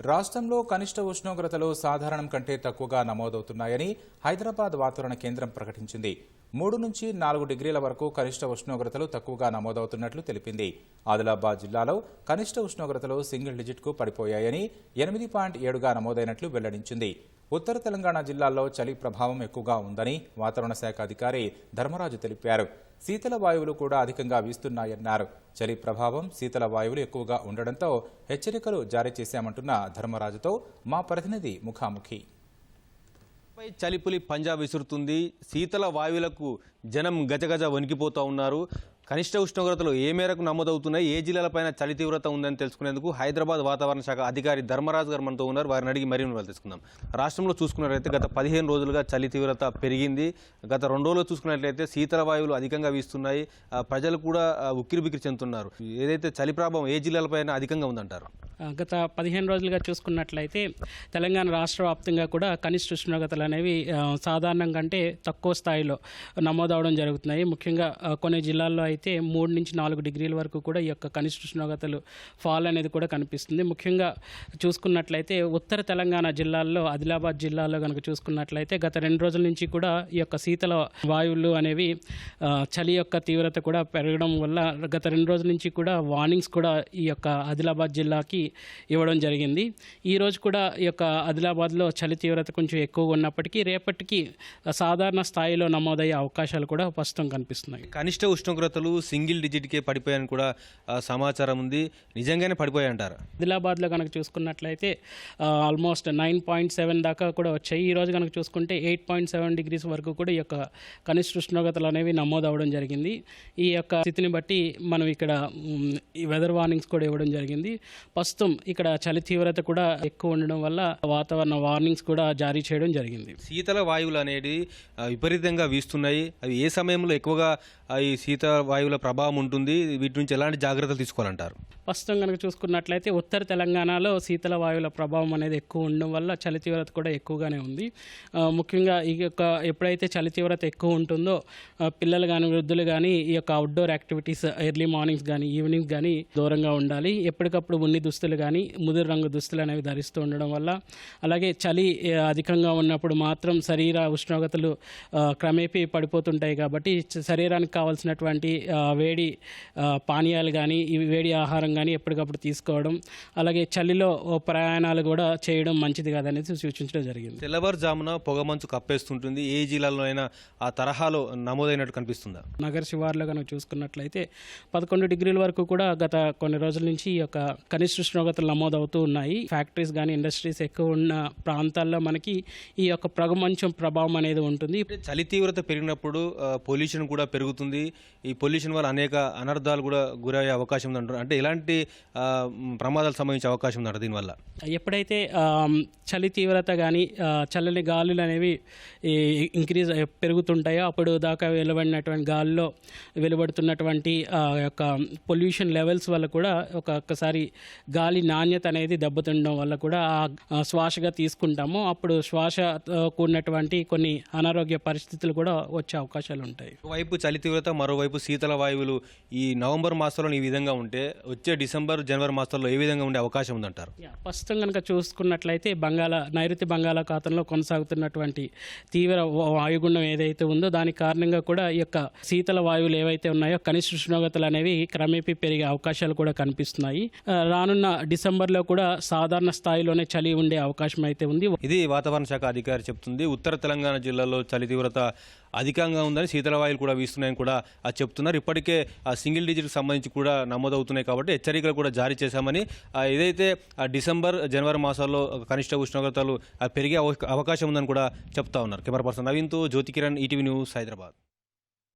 రాష్ట్రంలో కనిష్ట ఉష్ణోగ్రతలు సాధారణం కంటే తక్కువగా నమోదవుతున్నాయని హైదరాబాద్ వాతావరణ కేంద్రం ప్రకటించింది. మూడు నుంచి నాలుగు డిగ్రీల వరకు కనిష్ట ఉష్ణోగ్రతలు తక్కువగా నమోదవుతున్నట్లు తెలిపింది. ఆదిలాబాద్ జిల్లాలో కనిష్ట ఉష్ణోగ్రతలు సింగిల్ డిజిట్కు పడిపోయాయని ఎనిమిది పాయింట్ ఏడుగా నమోదైనట్లు వెల్లడించింది. ఉత్తర తెలంగాణ జిల్లాల్లో చలి ప్రభావం ఎక్కువగా ఉందని వాతావరణ శాఖ అధికారి ధర్మరాజు తెలిపారు. శీతల వాయువులు కూడా అధికంగా వీస్తున్నాయన్నారు. చలి ప్రభావం శీతల వాయువులు ఎక్కువగా ఉండడంతో హెచ్చరికలు జారీ చేశామంటున్న ధర్మరాజుతో మా ప్రతినిధి ముఖాముఖి. పై చలిపులి పంజాబ్ విసురుతుంది. శీతల వాయువులకు జనం గజగజ వణికిపోతూ ఉన్నారు. కనిష్ట ఉష్ణోగ్రతలు ఏ మేరకు నమోదవుతున్నాయి ఏ జిల్లాలపైన చలి తీవ్రత ఉందని తెలుసుకునేందుకు హైదరాబాద్ వాతావరణ శాఖ అధికారి ధర్మరాజు గారు మనతో ఉన్నారు. వారిని అడిగి మరిన్ని వివరాలు తెలుసుకుందాం. రాష్ట్రంలో చూసుకున్నట్లయితే గత పదిహేను రోజులుగా చలి తీవ్రత పెరిగింది. గత రెండు రోజులు చూసుకున్నట్లయితే శీతల వాయువులు అధికంగా వీస్తున్నాయి. ఆ, ప్రజలు కూడా ఉక్కిరిబిక్కిరి చెందుతున్నారు. ఏదైతే చలి ప్రభావం ఏ జిల్లాలపైన అధికంగా ఉందంటారు? గత పదిహేను రోజులుగా చూసుకున్నట్లయితే తెలంగాణ రాష్ట్ర వ్యాప్తంగా కూడా కనిష్ట ఉష్ణోగ్రతలు అనేవి సాధారణం కంటే తక్కువ స్థాయిలో నమోదవడం జరుగుతున్నాయి. ముఖ్యంగా కొన్ని జిల్లాల్లో అయితే మూడు నుంచి నాలుగు డిగ్రీల వరకు కూడా ఈ యొక్క కనిష్ట ఉష్ణోగ్రతలు ఫాల్ అనేది కూడా కనిపిస్తుంది. ముఖ్యంగా చూసుకున్నట్లయితే ఉత్తర తెలంగాణ జిల్లాల్లో ఆదిలాబాద్ జిల్లాలో కనుక చూసుకున్నట్లయితే గత రెండు రోజుల నుంచి కూడా ఈ యొక్క శీతల వాయువులు అనేవి చలి యొక్క తీవ్రత కూడా పెరగడం వల్ల గత రెండు రోజుల నుంచి కూడా వార్నింగ్స్ కూడా ఈ యొక్క ఆదిలాబాద్ జిల్లాకి ఇవ్వడం జరిగింది. ఈ రోజు కూడా ఈ యొక్క ఆదిలాబాద్లో చలి తీవ్రత కొంచెం ఎక్కువగా ఉన్నప్పటికీ రేపటికి సాధారణ స్థాయిలో నమోదయ్యే అవకాశాలు కూడా ప్రస్తుతం కనిపిస్తున్నాయి. కనిష్ట ఉష్ణోగ్రతలు సింగిల్ డిజిట్కే పడిపోయాయని కూడా సమాచారం ఉంది. నిజంగానే పడిపోయాయి అంటారు ఆదిలాబాద్లో కనుక చూసుకున్నట్లయితే ఆల్మోస్ట్ నైన్ పాయింట్ సెవెన్ దాకా కూడా వచ్చాయి. ఈ రోజు కనుక చూసుకుంటే ఎయిట్ పాయింట్ సెవెన్ డిగ్రీస్ వరకు కూడా ఈ యొక్క కనిష్ట ఉష్ణోగ్రతలు అనేవి నమోదు అవ్వడం జరిగింది. ఈ యొక్క స్థితిని బట్టి మనం ఇక్కడ ఈ వెదర్ వార్నింగ్స్ కూడా ఇవ్వడం జరిగింది. ప్రస్తుతం ఇక్కడ చలి తీవ్రత కూడా ఎక్కువ ఉండడం వల్ల వాతావరణ వార్నింగ్స్ కూడా జారీ చేయడం జరిగింది. శీతల వాయువులు అనేది విపరీతంగా వీస్తున్నాయి. అవి ఏ సమయంలో ఎక్కువగా ఈ శీతల వాయువుల ప్రభావం ఉంటుంది? వీటి నుంచి ఎలాంటి జాగ్రత్తలు తీసుకోవాలంటారు? ప్రస్తుతం కనుక చూసుకున్నట్లయితే ఉత్తర తెలంగాణలో శీతల వాయువుల ప్రభావం అనేది ఎక్కువ ఉండడం వల్ల చలి తీవ్రత కూడా ఎక్కువగానే ఉంది. ముఖ్యంగా ఈ యొక్క ఎప్పుడైతే చలి తీవ్రత ఎక్కువ ఉంటుందో పిల్లలు కానీ వృద్ధులు కానీ ఈ యొక్క అవుట్డోర్ యాక్టివిటీస్ ఎర్లీ మార్నింగ్స్ కానీ ఈవినింగ్స్ కానీ దూరంగా ఉండాలి. ఎప్పటికప్పుడు ఉన్ని దుస్తులు కానీ ముదురు రంగు దుస్తులు అనేవి ధరిస్తూ ఉండడం వల్ల అలాగే చలి అధికంగా ఉన్నప్పుడు మాత్రం శరీర ఉష్ణోగ్రతలు క్రమేపీ పడిపోతుంటాయి కాబట్టి శరీరానికి కావాల్సినటువంటి వేడి పానీయాలు కానీ ఇవి వేడి ఆహారం కానీ ఎప్పటికప్పుడు తీసుకోవడం అలాగే చలిలో ప్రయాణాలు కూడా చేయడం మంచిది కాదనేది సూచించడం జరిగింది. తెల్లవారుజామున పొగమంచు కప్పేస్తుంటుంది. ఏ జిల్లాలో అయినా ఆ తరహాలో నమోదైనట్టు కనిపిస్తుందా? నగర శివార్లో కనుక చూసుకున్నట్లయితే పదకొండు డిగ్రీల వరకు కూడా గత కొన్ని రోజుల నుంచి ఈ యొక్క కనిష్ట ఉష్ణోగ్రతలు నమోదవుతూ ఉన్నాయి. ఫ్యాక్టరీస్ కానీ ఇండస్ట్రీస్ ఎక్కువ ఉన్న ప్రాంతాల్లో మనకి ఈ యొక్క పొగమంచం ప్రభావం అనేది ఉంటుంది. చలి తీవ్రత పెరిగినప్పుడు పొల్యూషన్ కూడా పెరుగుతుంది. ఈ పొల్యూషన్ వల్ల అనేక అనర్థాలు కూడా గురయ్యే అవకాశం ఉందంటారు అంటే ఎలాంటి ప్రమాదాలు సంభవించే అవకాశం ఉందంటారు దీనివల్ల? ఎప్పుడైతే చలి తీవ్రత కానీ చల్లని గాలులు అనేవి ఇంక్రీజ్ పెరుగుతుంటాయో అప్పుడు దాకా వెలువడినటువంటి గాలిలో వెలువడుతున్నటువంటి ఆ యొక్క పొల్యూషన్ లెవెల్స్ వల్ల కూడా ఒక్కొక్కసారి గాలి నాణ్యత అనేది దెబ్బతిండడం వల్ల కూడా ఆ- శ్వాసగా తీసుకుంటాము. అప్పుడు శ్వాసతో కూడినటువంటి కొన్ని అనారోగ్య పరిస్థితులు కూడా వచ్చే అవకాశాలు ఉంటాయి. వైపు చలి తీవ్రత మరోవైపు శీతల వాయువులు ఈ నవంబర్ మాసంలో ఈ విధంగా ఉంటే వచ్చే డిసెంబర్ జనవరి మాసాల్లో ఏ విధంగా ఉండే అవకాశం ఉందంటారు? ప్రస్తుతం కనుక చూసుకున్నట్లయితే బంగాళ నైరుతి బంగాళాఖాతంలో కొనసాగుతున్నటువంటి తీవ్ర వాయుగుండం ఏదైతే ఉందో దాని కారణంగా కూడా ఈ యొక్క శీతల వాయువులు ఏవైతే ఉన్నాయో కనిష్ట ఉష్ణోగ్రతలు అనేవి క్రమేపీ పెరిగే అవకాశాలు కూడా కనిపిస్తున్నాయి. రానున్న డిసెంబర్లో కూడా సాధారణ స్థాయిలోనే చలి ఉండే అవకాశం అయితే ఉంది. ఇది వాతావరణ శాఖ అధికారి చెప్తుంది. ఉత్తర తెలంగాణ జిల్లాలో చలి తీవ్రత అధికంగా ఉందని శీతలవాయులు కూడా వీస్తున్నాయని కూడా ఆ చెప్తున్నారు. ఇప్పటికే ఆ సింగిల్ డిజిట్ సంబంధించి కూడా నమోదవుతున్నాయి కాబట్టి హెచ్చరికలు కూడా జారీ చేశామని ఏదైతే ఆ డిసెంబర్ జనవరి మాసాల్లో కనిష్ట ఉష్ణోగ్రతలు పెరిగే అవకాశం ఉందని కూడా చెప్తా ఉన్నారు. కెమెరా పర్సన్ నవీన్తో జ్యోతి కిరణ్ ఈటీవీ న్యూస్ హైదరాబాద్.